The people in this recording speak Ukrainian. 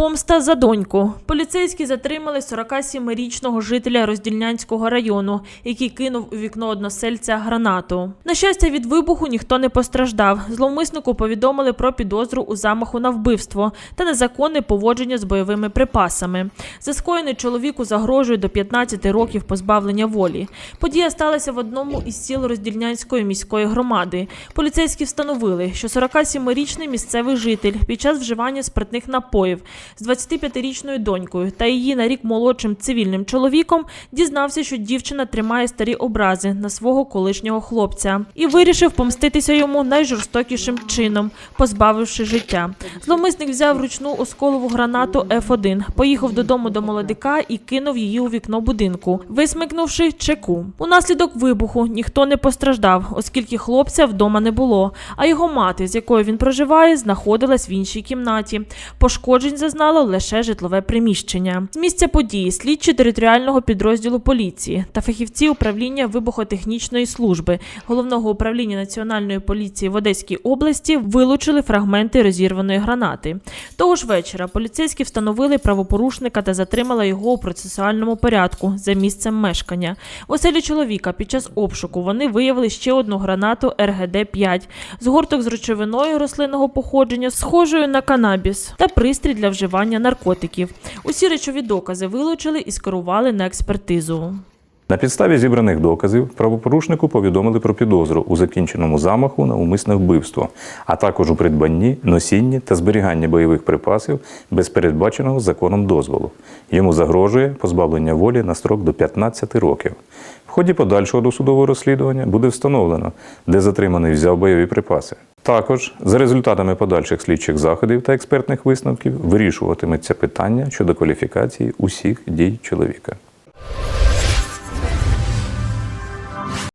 помста за доньку. Поліцейські затримали 47-річного жителя Роздільнянського району, який кинув у вікно односельця гранату. На щастя, від вибуху ніхто не постраждав. Зловмиснику повідомили про підозру у замаху на вбивство та незаконне поводження з бойовими припасами. За скоєне чоловіку загрожує до 15 років позбавлення волі. Подія сталася в одному із сіл Роздільнянської міської громади. Поліцейські встановили, що 47-річний місцевий житель під час вживання спиртних напоїв з 25-річною донькою та її на рік молодшим цивільним чоловіком дізнався, що дівчина тримає старі образи на свого колишнього хлопця і вирішив помститися йому найжорстокішим чином, позбавивши життя. Зловмисник взяв ручну осколову гранату F1, поїхав додому до молодика і кинув її у вікно будинку, висмикнувши чеку. Унаслідок вибуху ніхто не постраждав, оскільки хлопця вдома не було. А його мати, з якою він проживає, знаходилась в іншій кімнаті. Пошкоджень зазнало лише житлове приміщення. З місця події слідчі територіального підрозділу поліції та фахівці управління вибухотехнічної служби головного управління національної поліції в Одеській області вилучили фрагменти розірваної гранати. Того ж вечора поліцейські встановили правопорушника та затримали його у процесуальному порядку за місцем мешкання. В оселі чоловіка під час обшуку вони виявили ще одну гранату РГД-5, згорток з речовиною рослинного походження, схожою на канабіс, та пристрій для вживання наркотиків. Усі речові докази вилучили і скерували на експертизу. На підставі зібраних доказів правопорушнику повідомили про підозру у закінченому замаху на умисне вбивство, а також у придбанні, носінні та зберіганні бойових припасів без передбаченого законом дозволу. Йому загрожує позбавлення волі на строк до 15 років. В ході подальшого досудового розслідування буде встановлено, де затриманий взяв бойові припаси. Також за результатами подальших слідчих заходів та експертних висновків вирішуватиметься питання щодо кваліфікації усіх дій чоловіка.